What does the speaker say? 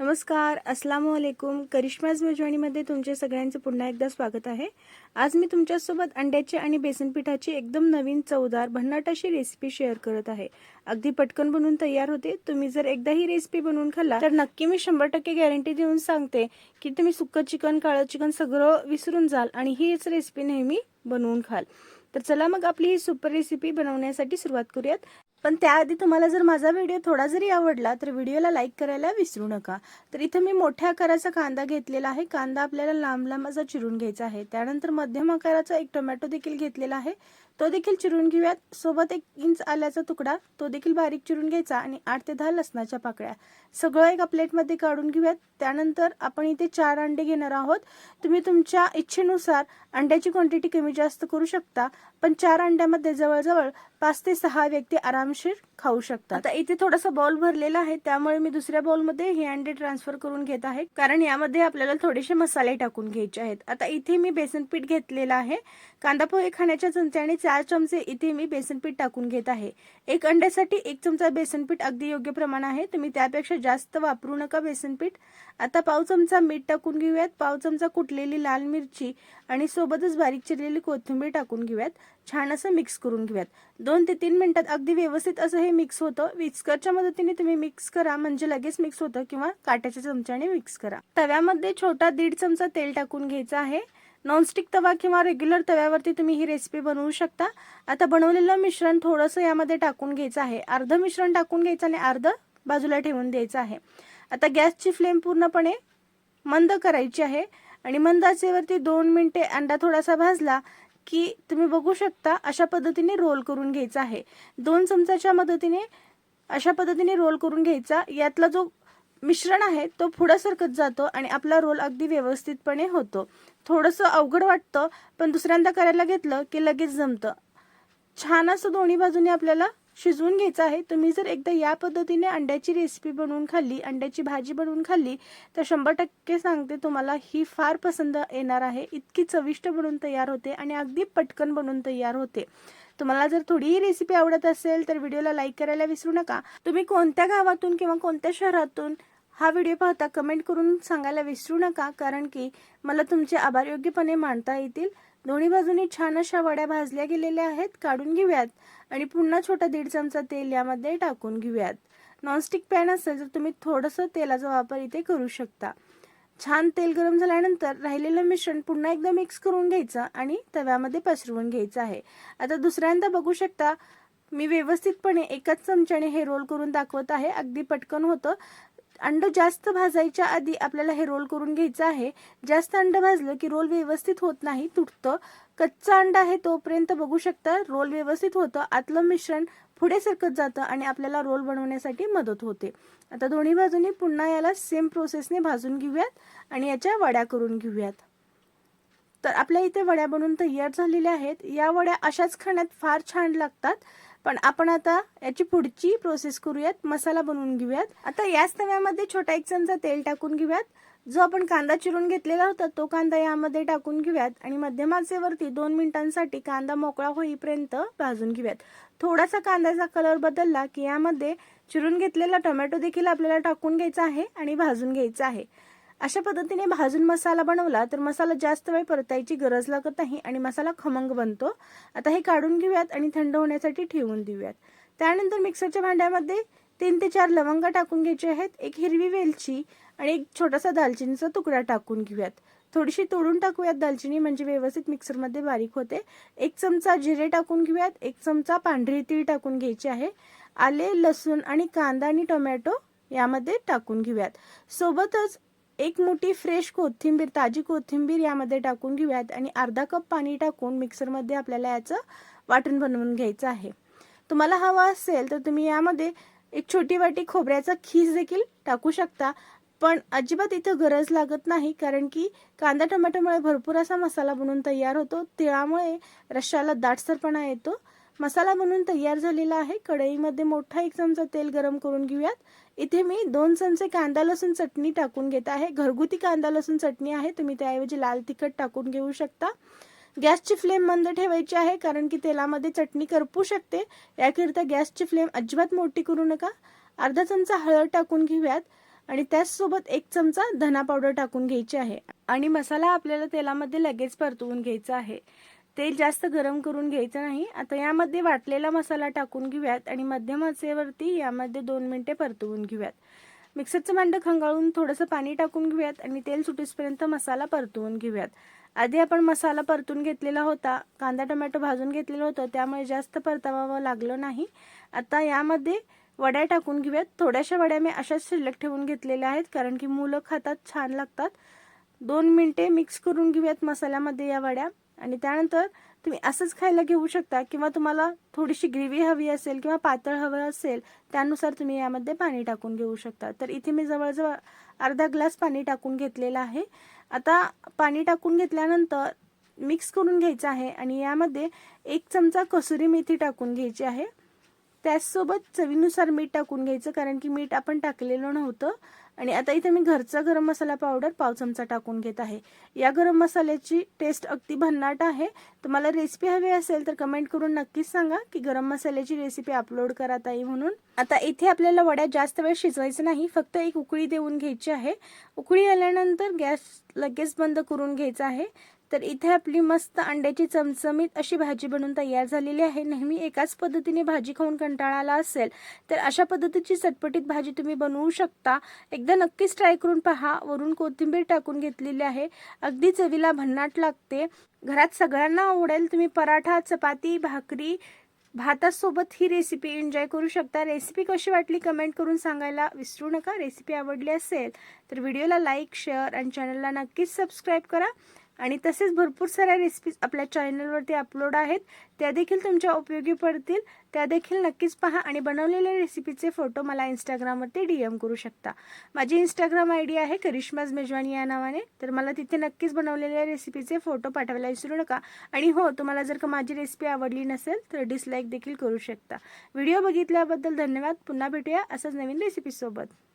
नमस्कार अस्सलाम वालेकुम करिश्माज मेजवानीमध्ये तुमचे सगळ्यांचे पुन्हा एकदा स्वागत आहे. आज मी तुमच्यासोबत अंड्याची आणि बेसन पिठाची एकदम नवीन चवदार भन्नाट अशी रेसिपी शेअर करत आहे. अगदी पटकन बनवून तयार होते. तुम्ही जर एकदा ही रेसिपी बनवून खाल्ला तर नक्की मी शंभर टक्के गॅरंटी देऊन सांगते की तुम्ही सुक्कं चिकन काळं चिकन सगळं विसरून जाल आणि हीच रेसिपी नेहमी बनवून खाल. तर चला मग आपली ही सुपर रेसिपी बनवण्यासाठी सुरुवात करूयात. पण त्याआधी तुम्हाला जर माझा व्हिडिओ थोडा जरी आवडला तर व्हिडिओला लाईक करायला विसरू नका. तर इथं मी मोठ्या आकाराचा कांदा घेतलेला आहे. कांदा आपल्याला लांब लांब असा चिरून घ्यायचा आहे. त्यानंतर मध्यम आकाराचा एक टोमॅटो देखील घेतलेला आहे. तो देखील चिरून घेऊयात. सोबत एक इंच आल्याचा तुकडा तो देखील बारीक चिरून घ्यायचा आणि आठ ते दहा लसणाच्या पाकळ्या. सगळं एका प्लेटमध्ये काढून घेऊयात. त्यानंतर आपण इथे चार अंडे घेणार आहोत. तुम्ही तुमच्या इच्छेनुसार अंड्याची क्वांटिटी कमी जास्त करू शकता पण चार अंड्यामध्ये जवळजवळ पाच ते सहा व्यक्ती आरामशीर खाऊ शकतात. आता इथे थोडासा बॉल भरलेला आहे त्यामुळे मी दुसऱ्या बॉलमध्ये हे अंडे ट्रान्सफर करून घेत आहे. कारण यामध्ये आपल्याला थोडेसे मसाले टाकून घ्यायचे आहेत. आता इथे मी बेसन पीठ घेतलेलं आहे. कांदा पोहे खाण्याच्या चमच्याने चार चमचे इथे मी बेसन पीठ टाकून घेत आहे. एक अंड्यासाठी एक चमचा बेसन पीठ अगदी योग्य प्रमाण आहे. तुम्ही त्यापेक्षा जास्त वापरू नका बेसन पीठ. आता पाव चमचा मीठ टाकून घेऊयात. पाव चमचा कुटलेली लाल मिरची आणि सोबतच बारीक चिरलेली कोथिंबीर टाकून घेऊयात. छान असं मिक्स करून घेऊयात. दोन ते तीन मिनिटात अगदी व्यवस्थित असं हे मिक्स होतं. विस्करच्या मदतीने तुम्ही मिक्स करा. म्हणजे लगेच मिक्स होतं किंवा काट्याच्या चमच्याने मिक्स करा. तव्यामध्ये छोटा दीड चमचा तेल टाकून घ्यायचं आहे. नॉनस्टिक तवा किंवा रेग्युलर तव्यावरती तुम्ही ही रेसिपी बनवू शकता. आता बनवलेलं मिश्रण थोडंसं यामध्ये टाकून घ्यायचं आहे. अर्ध मिश्रण टाकून घ्यायचं आणि अर्ध बाजूला ठेवून द्यायचं आहे. आता गॅसची फ्लेम पूर्णपणे मंद करायची आहे. आणि मंद आचेवरती दोन मिनटे अंडा थोडासा भाजला की तुम्ही बघू शकता अशा पद्धतीने रोल करून घ्यायचा आहे. दोन चमचाच्या मदतीने अशा पद्धतीने रोल करून घ्यायचा. यातला जो मिश्रण आहे तो पुढं सरकत जातो आणि आपला रोल अगदी व्यवस्थितपणे होतो. थोडंसं अवघड वाटतं पण दुसऱ्यांदा करायला घेतलं की लगेच जमतं. छान असं दोन्ही बाजूने आपल्याला शिजवून घ्यायचं आहे. तुम्ही जर एकदा या पद्धतीने अंड्याची रेसिपी बनवून खाल्ली अंड्याची भाजी बनवून खाल्ली तर शंभर टक्के सांगते तुम्हाला ही फार पसंत येणार आहे. इतकी चविष्ट बनवून तयार होते आणि अगदी पटकन बनवून तयार होते. तुम्हाला जर थोडीही रेसिपी आवडत असेल तर व्हिडिओला लाईक करायला विसरू नका. तुम्ही कोणत्या गावातून किंवा कोणत्या शहरातून हा व्हिडिओ पाहता कमेंट करून सांगायला विसरू नका कारण की मला तुमचे आभार योग्यपणे मांडता येतील. दोन्ही बाजूनी छान अशा वड्या भाजल्या गेलेल्या आहेत काढून घेऊयात. आणि पुन्हा छोटा दीड चमचा तेल यामध्ये टाकून घेऊयात. नॉनस्टिक पॅन असेल तर तुम्ही थोडंसं तेलाचा वापर इथे करू शकता. छान तेल गरम झाल्यानंतर राहिलेलं मिश्रण पुन्हा एकदा मिक्स करून घ्यायचं आणि तव्यामध्ये पसरवून घ्यायचं आहे. आता दुसऱ्यांदा बघू शकता मी व्यवस्थितपणे एकाच चमच्याने हे रोल करून दाखवत आहे. अगदी पटकन होतं. अंड जास्त भाजायच्या आधी आपल्याला हे रोल करून घ्यायचं आहे. जास्त अंड भाजलं की रोल व्यवस्थित होत नाही तुटतं. कच्चा अंडा आहे तोपर्यंत बघू शकता रोल व्यवस्थित होतं. आतलं मिश्रण पुढे सरकत जातं आणि आपल्याला रोल बनवण्यासाठी मदत होते. आता दोन्ही बाजूनी पुन्हा याला सेम प्रोसेसने भाजून घेऊयात आणि याच्या वड्या करून घेऊयात. तर आपल्या इथे वड्या बनवून तयार झालेल्या आहेत. या वड्या अशाच खाण्यात फार छान लागतात. पण आपण आता याची पुढची प्रोसेस करूयात. मसाला बनवून घेऊयात. आता याच तव्यामध्ये छोटा एक चमचा तेल टाकून घेऊयात. जो आपण कांदा चिरून घेतलेला होता तो कांदा यामध्ये टाकून घेऊयात आणि मध्यम आचेवरती दोन मिनिटांसाठी कांदा मोकळा होईपर्यंत भाजून घेऊयात. थोडासा कांद्याचा कलर बदलला की यामध्ये चिरून घेतलेला टोमॅटो देखील आपल्याला टाकून घ्यायचा आहे आणि भाजून घ्यायचा आहे. अशा पद्धतीने भाजून मसाला बनवला तर मसाला जास्त वेळ परतायची गरज लागत नाही आणि मसाला खमंग बनतो. आता हे काढून घेऊयात आणि थंड होण्यासाठी ठेवून देऊयात. त्यानंतर मिक्सरच्या भांड्यामध्ये तीन ते चार लवंगा टाकून घ्यायचे आहेत एक हिरवी वेलची आणि एक छोटासा दालचिनीचा तुकडा टाकून घेऊयात. थोडीशी तोडून टाकूयात दालचिनी म्हणजे व्यवस्थित मिक्सरमध्ये बारीक होते. एक चमचा जिरे टाकून घेऊयात एक चमचा पांढरी तीळ टाकून घ्यायची आहे. आले लसूण आणि कांदा आणि टोमॅटो यामध्ये टाकून घेऊयात. सोबतच एक मोठी फ्रेश कोथिंबीर ताजी कोथिंबीर यामध्ये टाकून घेऊयात आणि अर्धा कप पाणी टाकून मिक्सरमध्ये आपल्याला याचं वाटण बनवून घ्यायचं आहे. तुम्हाला हवा असेल तर तुम्ही यामध्ये एक छोटी वाटी खोबऱ्याचा खीस देखील टाकू शकता. पण अजिबात इथं गरज लागत नाही कारण की कांदा टोमॅटोमुळे भरपूर असा मसाला बनवून तयार होतो. तिळामुळे रश्शाला दाटसरपणा येतो. मसाला बनून तयार झालेला आहे. कढईमध्ये मोठा एक चमचा तेल गरम करून घेऊयात. इथे मी दोन चमचे कांदा लसूण चटणी टाकून घेत आहे. घरगुती कांदा लसूण चटणी आहे. तुम्ही त्याऐवजी लाल तिखट टाकून घेऊ शकता. गॅसची फ्लेम मंद ठेवायची आहे कारण की तेलामध्ये चटणी करपू शकते. याकरिता गॅसची फ्लेम अजिबात मोठी करू नका. अर्धा चमचा हळद टाकून घेऊयात आणि त्याचसोबत एक चमचा धना पावडर टाकून घ्यायची आहे. आणि मसाला आपल्याला तेलामध्ये लगेच परतवून घ्यायचा आहे. तेल जास्त गरम करून घ्यायचं नाही. आता यामध्ये वाटलेला मसाला टाकून घेऊयात आणि मध्यम आचेवरती यामध्ये दोन मिनिटे परतवून घेऊयात. मिक्सरचं भांडं खंगाळून थोडंसं पाणी टाकून घेऊयात आणि तेल सुटीसपर्यंत मसाला परतवून घेऊयात. आधी आपण मसाला परतून घेतलेला होता कांदा टोमॅटो भाजून घेतलेलं होतं त्यामुळे जास्त परतावावं लागलं नाही. आता यामध्ये वड्या टाकून घेऊयात. थोड्याशा वड्या मी अशाच शिल्लक ठेवून घेतलेल्या आहेत कारण की मुलं खातात छान लागतात. दोन मिनटे मिक्स करून घेऊयात मसाल्यामध्ये या वड्या. आणि त्यानंतर तुम्ही असंच खायला घेऊ शकता किंवा तुम्हाला थोडीशी ग्रेव्ही हवी असेल किंवा पातळ हवं असेल त्यानुसार तुम्ही यामध्ये पाणी टाकून घेऊ शकता. तर इथे मी जवळजवळ अर्धा ग्लास पाणी टाकून घेतलेलं आहे. आता पाणी टाकून घेतल्यानंतर मिक्स करून घ्यायचं आहे आणि यामध्ये एक चमचा कसुरी मेथी टाकून घ्यायची आहे. त्याचसोबत चवीनुसार मीठ टाकून घ्यायचं कारण की मीठ आपण टाकलेलं नव्हतं. आणि आता इथे मी घरचा गरम मसाला पावडर पाव चमचा टाकून घेत आहे. या गरम मसाल्याची टेस्ट अगदी भन्नाट आहे. तुम्हाला रेसिपी हवी असेल तर कमेंट करून नक्कीच सांगा की गरम मसाल्याची रेसिपी अपलोड करा ताई म्हणून. आता इथे आपल्याला वड्या जास्त वेळ शिजवायचं नाही फक्त एक उकळी देऊन घ्यायची आहे. उकळी आल्यानंतर गॅस लगेच बंद करून घ्यायचा आहे. तर इथे आपली मस्त अंड्याची चमचमीत अशी भाजी बनवून तयार झालेली आहे. नेहमी एकाच पद्धतीने भाजी खाऊन कंटाळा आला असेल तर अशा पद्धतीची चटपटीत भाजी तुम्ही बनवू शकता. एकदा नक्कीच ट्राय करून पहा. वरून कोथिंबीर टाकून घेतलेली आहे. अगदी चवीला भन्नाट लागते. घरात सगळ्यांना आवडेल. तुम्ही पराठा चपाती भाकरी भातासोबत ही रेसिपी एन्जॉय करू शकता. रेसिपी कशी वाटली कमेंट करून सांगायला विसरू नका. रेसिपी आवडली असेल तर व्हिडिओला लाईक शेअर आणि चॅनलला नक्कीच सबस्क्राईब करा. आणि तसेच भरपूर साऱ्या रेसिपीज आपल्या चॅनलवरती अपलोड आहेत. त्या देखील तुमच्या उपयोगी पडतील. त्या देखील नक्कीच पहा आणि बनवलेल्या रेसिपीचे फोटो मला इंस्टाग्रामवरती डी एम करू शकता. माझी इंस्टाग्राम आय डी आहे करिश्माज मेजवानी या नावाने. तर मला तिथे नक्कीच बनवलेल्या रेसिपीचे फोटो पाठवायला विसरू नका. आणि हो तुम्हाला जर का माझी रेसिपी आवडली नसेल तर डिसलाईक देखील करू शकता. व्हिडिओ बघितल्याबद्दल धन्यवाद. पुन्हा भेटूया असंच नवीन रेसिपीसोबत